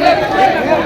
Yeah.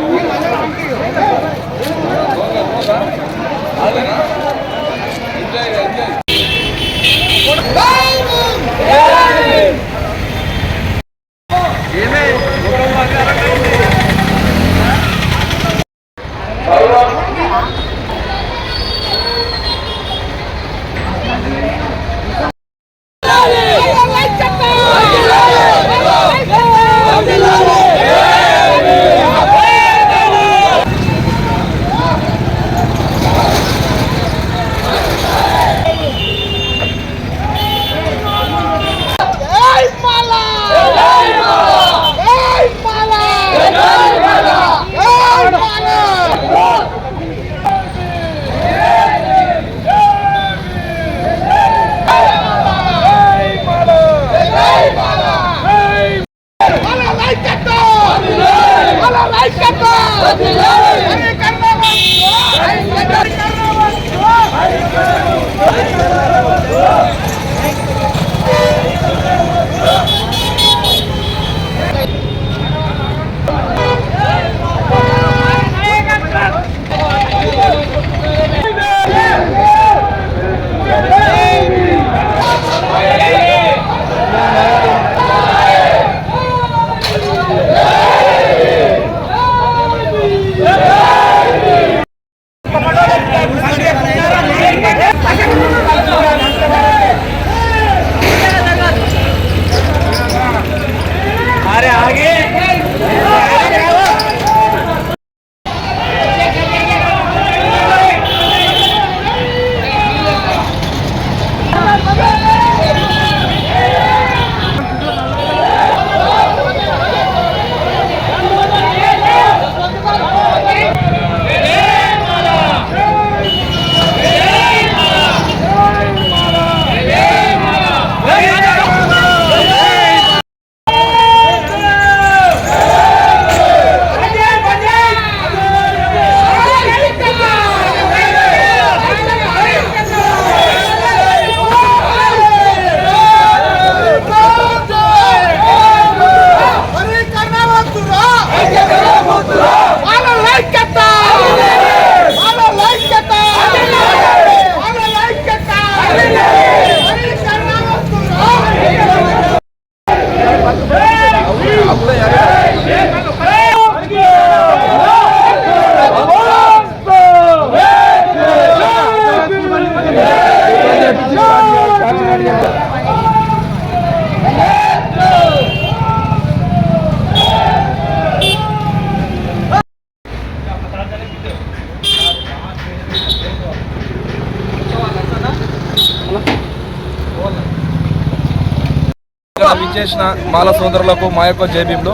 విచ్చేసిన మాల సోదరులకు మా యొక్క జేబీలో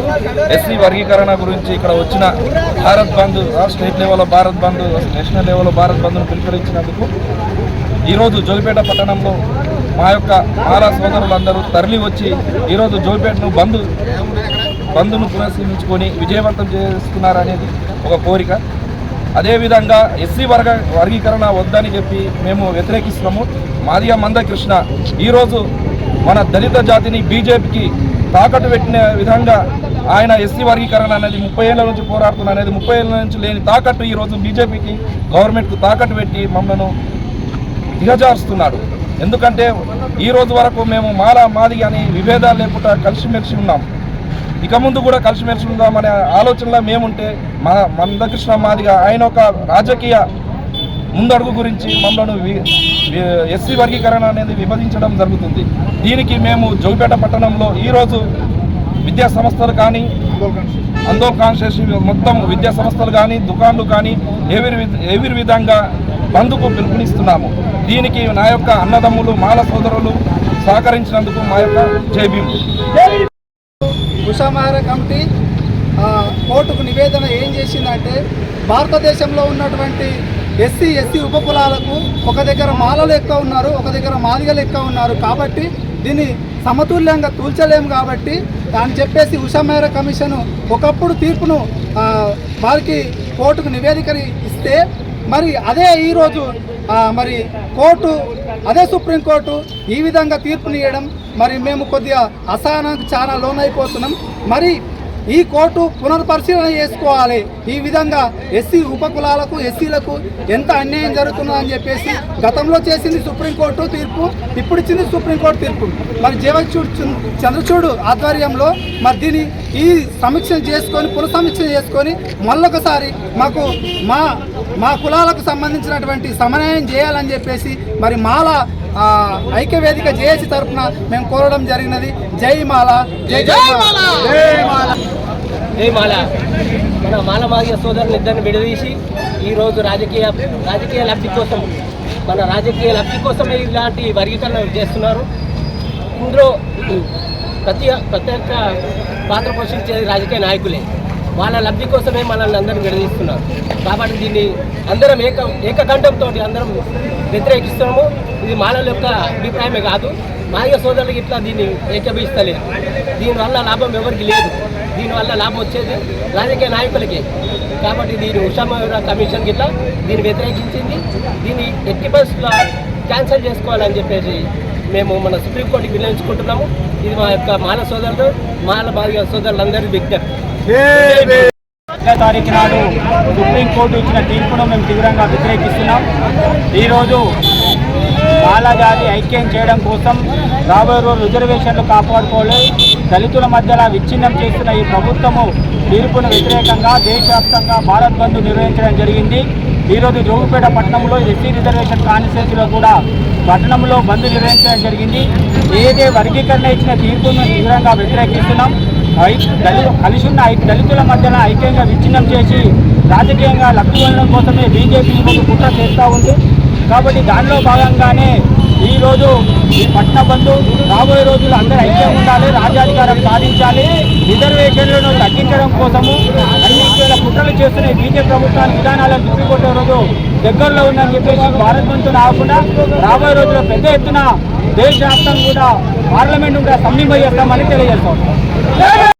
ఎస్సీ వర్గీకరణ గురించి ఇక్కడ వచ్చిన భారత్ బంద్ స్టేట్ లెవెల్లో భారత్ బంద్ నేషనల్ లెవెల్లో భారత్ బంద్ను పిలుపునిచ్చినందుకు ఈరోజు జోలిపేట పట్టణంలో మా యొక్క మాల సోదరులందరూ తరలి వచ్చి ఈరోజు జోలిపేటను బంద్ బంద్ను పురస్కరించుకొని విజయవంతం చేస్తున్నారనేది ఒక కోరిక. అదేవిధంగా ఎస్సీ వర్గ వర్గీకరణ వద్దని చెప్పి మేము వ్యతిరేకిస్తున్నాము. మాదిగా మందకృష్ణ ఈరోజు మన దళిత జాతిని బీజేపీకి తాకట్టు పెట్టిన విధంగా ఆయన ఎస్సీ వర్గీకరణ అనేది ముప్పై ఏళ్ళ నుంచి పోరాడుతున్న అనేది ముప్పై ఏళ్ళ నుంచి లేని తాకట్టు ఈరోజు బీజేపీకి గవర్నమెంట్కు తాకట్టు పెట్టి మమ్మల్ని దిగజారుస్తున్నాడు. ఎందుకంటే ఈ రోజు వరకు మేము మాల మాది అని విభేదాలు లేకుండా కలిసిమెలిసి ఉన్నాం. ఇక ముందు కూడా కలిసిమెలిసి ఉందామనే ఆలోచనలో మేముంటే మా మందకృష్ణ మాదిగా ఆయన ఒక రాజకీయ ముందడుగు గురించి మమ్మల్ని ఎస్సీ వర్గీకరణ అనేది విభజించడం జరుగుతుంది. దీనికి మేము జోగిపేట పట్టణంలో ఈరోజు విద్యా సంస్థలు కానీ అందోల్ కాన్స్టిట్యూషన్ మొత్తం విద్యా సంస్థలు కానీ దుకాన్లు కానీ ఎవరి విధ- విధంగా బంధుకు పిలుపునిస్తున్నాము. దీనికి నా యొక్క అన్నదమ్ములు మాల సోదరులు సహకరించినందుకు మా యొక్క జై కమిటీ కోర్టుకు నివేదన ఏం చేసిందంటే భారతదేశంలో ఉన్నటువంటి ఎస్సీ ఎస్సీ ఉపకులాలకు ఒక దగ్గర మాలలు ఎక్కువ ఉన్నారు ఒక దగ్గర మాదిగలు ఎక్కువ ఉన్నారు కాబట్టి దీన్ని సమతుల్యంగా తూల్చలేము కాబట్టి అని చెప్పేసి ఉషామేర కమిషన్ ఒకప్పుడు తీర్పును వారికి కోర్టుకు నివేదిక ఇస్తే మరి అదే ఈరోజు మరి కోర్టు అదే సుప్రీంకోర్టు ఈ విధంగా తీర్పునియడం మరి మేము కొద్దిగా అసహనానికి చాలా లోనైపోతున్నాం. మరి ఈ కోర్టు పునర్పరిశీలన చేసుకోవాలి. ఈ విధంగా ఎస్సీ ఉపకులాలకు ఎస్సీలకు ఎంత అన్యాయం జరుగుతుందని చెప్పేసి గతంలో చేసింది సుప్రీంకోర్టు తీర్పు ఇప్పుడు ఇచ్చింది సుప్రీంకోర్టు తీర్పు. మరి జీవచూడ్ చంద్రచూడు ఆధ్వర్యంలో మరి దీన్ని ఈ సమీక్ష చేసుకొని పునఃసమీక్ష చేసుకొని మళ్ళొకసారి మాకు మా మా కులాలకు సంబంధించినటువంటి సమన్వయం చేయాలని చెప్పేసి మరి మాల ఆ, ఐక్యవేదిక జేఏసీ తరఫున మేము కోరడం జరిగినది. జై మాల జై జై మాల జై మాల! మన మాల మాదిగ సోదరులు ఇద్దరిని విడదీసి ఈరోజు రాజకీయ రాజకీయ లబ్ధి కోసం మన రాజకీయ లబ్ధి కోసమే ఇలాంటి వర్గీకరణ చేస్తున్నారు. ఇందులో ప్రతి ప్రతి ఒక్క పాత్ర పోషించేది రాజకీయ నాయకులే. వాళ్ళ లబ్ధి కోసమే మనల్ని అందరం విడదీస్తున్నారు. కాబట్టి దీన్ని అందరం ఏక ఏకకంఠంతో అందరం వ్యతిరేకిస్తున్నాము. ఇది మాలల యొక్క అభిప్రాయమే కాదు. మాదిగ సోదరులకి ఇట్లా దీన్ని ఏకభిస్తలేదు దీనివల్ల లాభం ఎవరికి లేదు. దీనివల్ల లాభం వచ్చేది రాజకీయ నాయకులకే. కాబట్టి దీని ఉషామయూర కమిషన్ గిట్లా దీన్ని వ్యతిరేకించింది. దీన్ని ఎట్టి బస్సులో క్యాన్సిల్ చేసుకోవాలని చెప్పేసి మేము మన సుప్రీంకోర్టుకి వినియోగించుకుంటున్నాము ఇది మా యొక్క మాల సోదరులు మాల బాధిక సోదరులందరి విజ్ఞప్తి ఒకటో తారీఖు నాడు సుప్రీంకోర్టు ఇచ్చిన తీర్పును మేము తీవ్రంగా వ్యతిరేకిస్తున్నాం. ఈరోజు బాలజాతి ఐక్యం చేయడం కోసం రాబోయే రోజు రిజర్వేషన్లు కాపాడుకోవాలి. దళితుల మధ్యలో విచ్ఛిన్నం చేస్తున్న ఈ ప్రభుత్వము తీర్పును వ్యతిరేకంగా దేశవ్యాప్తంగా భారత్ బంద్ నిర్వహించడం జరిగింది. ఈరోజు జోగుపేట పట్టణంలో ఎస్సీ రిజర్వేషన్ కాన్స్టిట్యూన్సీలో కూడా పట్టణంలో బంద్ నిర్వహించడం జరిగింది. ఏదే వర్గీకరణ ఇచ్చిన తీర్పును తీవ్రంగా వ్యతిరేకిస్తున్నాం. ఐ- దళిత కలిసి ఉన్న ఐ- దళితుల మధ్యన ఐక్యంగా విచ్ఛిన్నం చేసి రాజకీయంగా లక్ష్య పొందడం కోసమే బీజేపీ ఈరోజు కుట్ర చేస్తూ ఉంది. కాబట్టి దానిలో భాగంగానే ఈరోజు ఈ పట్టణ బంధు రాబోయే రోజుల్లో అందరూ ఐక్యం ఉండాలి రాజ్యాధికారం సాధించాలి. రిజర్వేషన్లను తగ్గించడం కోసము కుట్రలు చేస్తున్న బీజేపీ ప్రభుత్వానికి విధానాలను తిప్పికొట్టే రోజు దగ్గరలో ఉందని చెప్పేసి భారత్ బంధు రాకుండా రాబోయే రోజుల్లో పెద్ద ఎత్తున దేశవ్యాప్తంగా కూడా పార్లమెంట్ కూడా సమ్మింప చేస్తామని తెలియజేస్తాం.